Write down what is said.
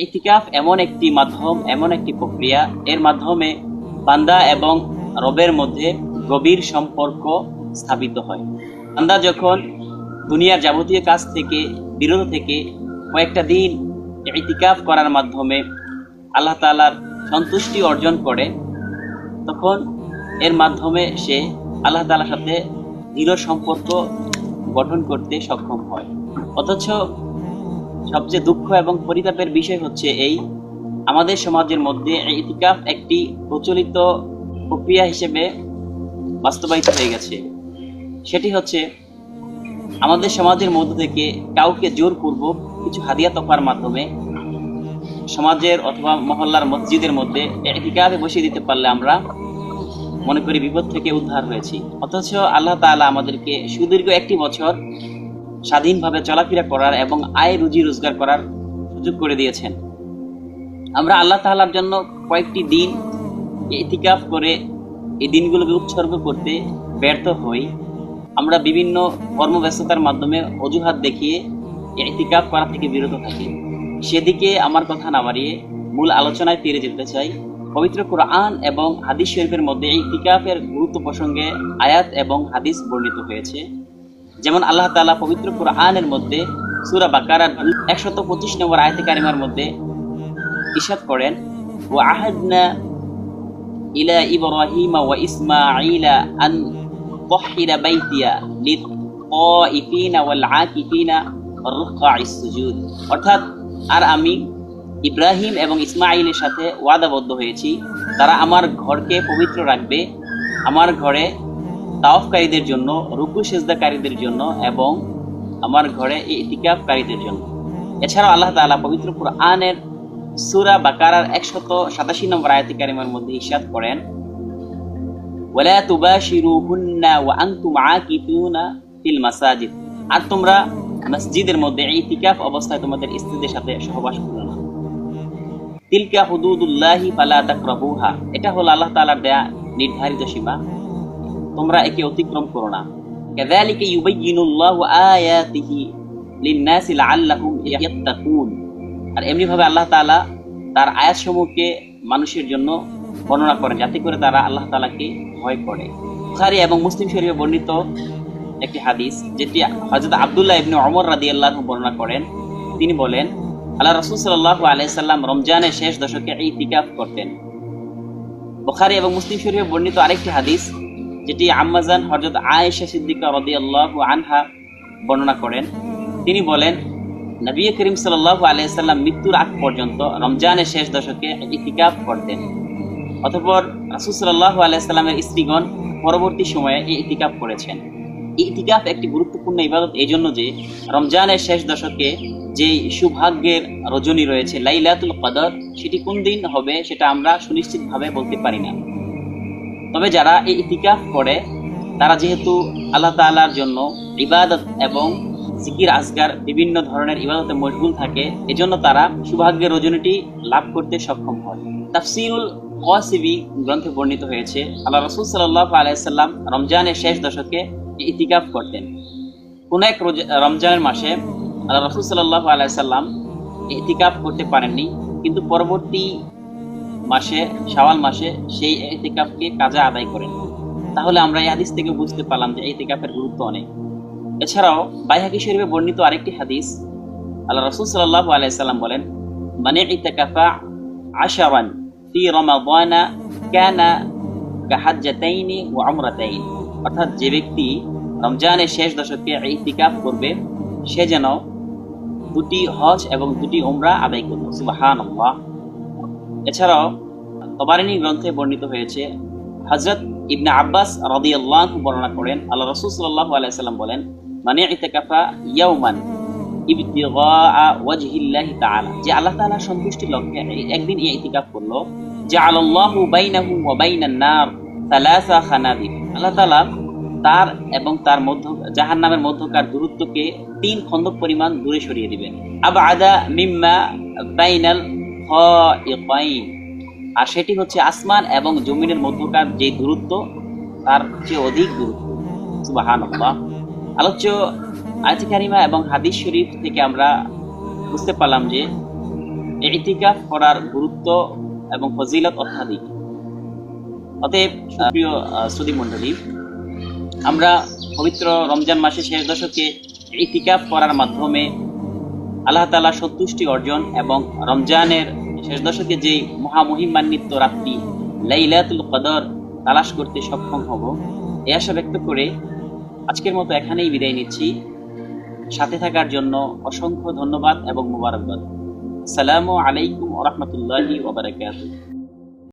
ইতিকাফ এমন একটি মাধ্যম, এমন একটি প্রক্রিয়া। এর মাধ্যমে বান্দা এবং রবের মধ্যে গভীর সম্পর্ক স্থাপিত হয়। বান্দা যখন দুনিয়ার যাবতীয় কাজ থেকে, বিরত থেকে কয়েকটা দিন ইতিকাফ করার মাধ্যমে আল্লাহ তাআলার সন্তুষ্টি অর্জন করে, তখন এর মাধ্যমে সে আল্লাহ তাআলার সাথে দৃঢ় সম্পর্ক গঠন করতে সক্ষম হয়। অথচ সবচেয়ে দুঃখ এবং পরিতাপের বিষয় হচ্ছে এই, আমাদের সমাজের মধ্যে ইতিকাফ একটি প্রচলিত প্রক্রিয়া হিসেবে বাস্তবায়িত হয়ে গেছে। সেটি হচ্ছে, আমাদের সমাজের মধ্য থেকে কাউকে জোর জোরপূর্বক কিছু হাদিয়া তফার মাধ্যমে সমাজের অথবা মহল্লার মসজিদের মধ্যে ইতিকাফে বসিয়ে দিতে পারলে আমরা মনে করি বিপদ থেকে উদ্ধার হয়েছি। অথচ আল্লাহ তাআলা আমাদেরকে সুদীর্ঘ একটি বছর স্বাধীনভাবে চলাফেরা করার এবং আয় রুজি রোজগার করার সুযোগ করে দিয়েছেন। আমরা আল্লাহ তাআলার জন্য কয়েকটি দিন ইতিকাফ করে এই দিনগুলোকে উৎসর্গ করতে ব্যর্থ হই। আমরা বিভিন্ন কর্মব্যস্ততার মাধ্যমে অজুহাত দেখিয়ে ইতিকাফ করা থেকে বিরত থাকি। সেদিকে আমার কথা না বাড়িয়ে মূল আলোচনায় ফিরে যেতে চাই। পবিত্র কোরআন এবং হাদিস শরীফের মধ্যে এই ইতিকাফের গুরুত্ব প্রসঙ্গে আয়াত এবং হাদিস বর্ণিত হয়েছে। যেমন আল্লাহ তাআলা পবিত্র কোরআনের মধ্যে সূরা বাকারার একশত পঁচিশ নম্বর আয়াতে কারিমার মধ্যে ইরশাদ করেন ও আহাদনা ইলা ওয়া ইসমাঈলা আন তাহহিরা বাইতিয়া ওয়াল আকিফিনা সুজুদ অর্থাৎ আর আমি ইব্রাহিম এবং ইসমাইলের সাথে ওয়াদাবদ্ধ হয়েছি তারা আমার ঘরকে পবিত্র রাখবে আমার ঘরে তাওফকারীদের জন্য, রুকু সেজদাকারীদের জন্য এবং আমার ঘরে ইতিকাফকারীদের জন্য। এছাড়াও আল্লাহ তাআলা পবিত্র কোরআনের সূরা বাকারার একশত সাতাশি নম্বর আয়াতি কারিমার মধ্যে ইরশাদ করেন, ওয়ালা ফিল মাসাজিদ। আর তোমরা মসজিদের মধ্যে ইতিকাফ অবস্থায় তোমাদের স্ত্রীদের সাথে সহবাস করো না। তিলকা হুদুদুল্লাহি ফালা তাকরাবুহা। এটা হলো আল্লাহ তাআলার দেয়া নির্ধারিত সীমা। তোমরা একে অতিক্রম করো না। আর এমনি ভাবে আল্লাহ তাআলা তার আয়াতসমূহকে মানুষের জন্য বর্ণনা করেন, যাতে করে তারা আল্লাহ তাআলাকে ভয় করে। বুখারী এবং মুসলিম শরীফে বর্ণিত একটি হাদিস, যেটি হযরত আব্দুল্লাহ ইবনে ওমর রাদিয়াল্লাহু বর্ণনা করেন। তিনি বলেন, আল্লাহ রাসূল সাল্লাল্লাহু আলাইহি সাল্লাম রমজানের শেষ দশকে ইতিকাফ করতেন। বুখারী এবং মুসলিম শরীফে বর্ণিত আরেকটি হাদিস যেটি আম্মাজান হযরত আয়েশা সিদ্দিকা রাদিয়াল্লাহু আনহা বর্ণনা করেন। তিনি বলেন, নবী করিম সাল্লাল্লাহু আলাইহি সাল্লাম মৃত্যুর আগ পর্যন্ত রমজানের শেষ দশকে ইতিকাফ করতেন। অতঃপর রাসূল সাল্লাল্লাহু আলাইহি সাল্লামের স্ত্রীগণ পরবর্তী সময়ে এই ইতিকাফ করেছেন। ইতিকাফ একটি গুরুত্বপূর্ণ ইবাদত এই জন্য যে, রমজানের শেষ দশকে যে সৌভাগ্যের রজনী রয়েছে, লাইলাতুল কদর, সেটি কোন দিন হবে সেটা আমরা সুনিশ্চিতভাবে বলতে পারি না। তবে যারা এই ইতিকাফ করে, তারা যেহেতু আল্লাহ তাআলার জন্য ইবাদত এবং জিকির, আজগার বিভিন্ন ধরনের ইবাদতে মশগুল থাকে, এজন্য তারা সৌভাগ্যের রজনীটি লাভ করতে সক্ষম হয়। তাফসিরুল ওয়াসিবি গ্রন্থে বর্ণিত হয়েছে, আল্লাহ রসুল সাল্লাহ আলাইসাল্লাম রমজানের শেষ দশকে ইতিকাফ করতেন। কোন এক রমজানের মাসে আল্লাহ রসুল সাল্লাহ আলাইসাল্লাম ইতিকাফ করতে পারেননি, কিন্তু পরবর্তী মাসে, শাওয়াল মাসে সেই ইতিকাফকে কাজে আদায় করেন। তাহলে আমরা এই হাদিস থেকে বুঝতে পারলাম যে ইতিকাফের গুরুত্ব অনেক। এছাড়াও বাইহাকি শরীফে বর্ণিত আরেকটি হাদিস, আল্লাহ রসুল সাল্লাহ আলাইসাল্লাম বলেন মানে ইতাকাফা আশারান ফি রমাদানা কানা কাহাজ্জাতাইনি ওয়া উমরাতাইন। অর্থাৎ যে ব্যক্তি রমজানের শেষ দশকে ইতিকাফ করবে, সে যেন দুটি হজ এবং দুটি উমরা আদায় করবে সুবহানাল্লাহ। এছাড়াও তবারিনী গ্রন্থে বর্ণিত হয়েছে হজরত ইবনে আব্বাস রাদিয়াল্লাহু বর্ণনা করেন, আল্লাহ রাসূল সাল্লাল্লাহু আলাইহি সাল্লাম বলেন মানে ইতাকাফা ইয়াউমান যে আল্লাহ তাআলার সন্তুষ্টির লক্ষ্যে একদিন ইতিকাফ করল, জাআলাল্লাহু বাইনাহু ওয়া বাইনান নার আল্লাহ তাআলা তার এবং তার মধ্য, জাহান্নামের মধ্যকার দূরত্বকে তিন খন্দক পরিমাণ দূরে সরিয়ে দিবেন। আবআদা মিম্মা বাইনাল খাইকাইন আর সেটি হচ্ছে আসমান এবং জমিনের মধ্যকার যে দূরত্ব, তার চেয়ে অধিক দূরত্ব। আলোচ্য আয়াতি কারিমা এবং হাদিস শরীফ থেকে আমরা বুঝতে পারলাম যে ইতিকাফ করার গুরুত্ব এবং ফজিলত অত্যাধিক। অতএব প্রিয় শ্রুতি মণ্ডলী, আমরা পবিত্র রমজান মাসের শেষ দশকে ইতিকাফ করার মাধ্যমে আল্লাহ তালা সন্তুষ্টি অর্জন এবং রমজানের শেষ দশকে যে মহামহিমান্বিত রাত্রি, লাইলাতুল কদর, তালাশ করতে সক্ষম হব এ আশা ব্যক্ত করে আজকের মতো এখানেই বিদায় নিচ্ছি। সাথে থাকার জন্য অসংখ্য ধন্যবাদ এবং মুবারকবাদ। সালামু আলাইকুম ওরহমতুল্লাহি ওবরাকাতুহ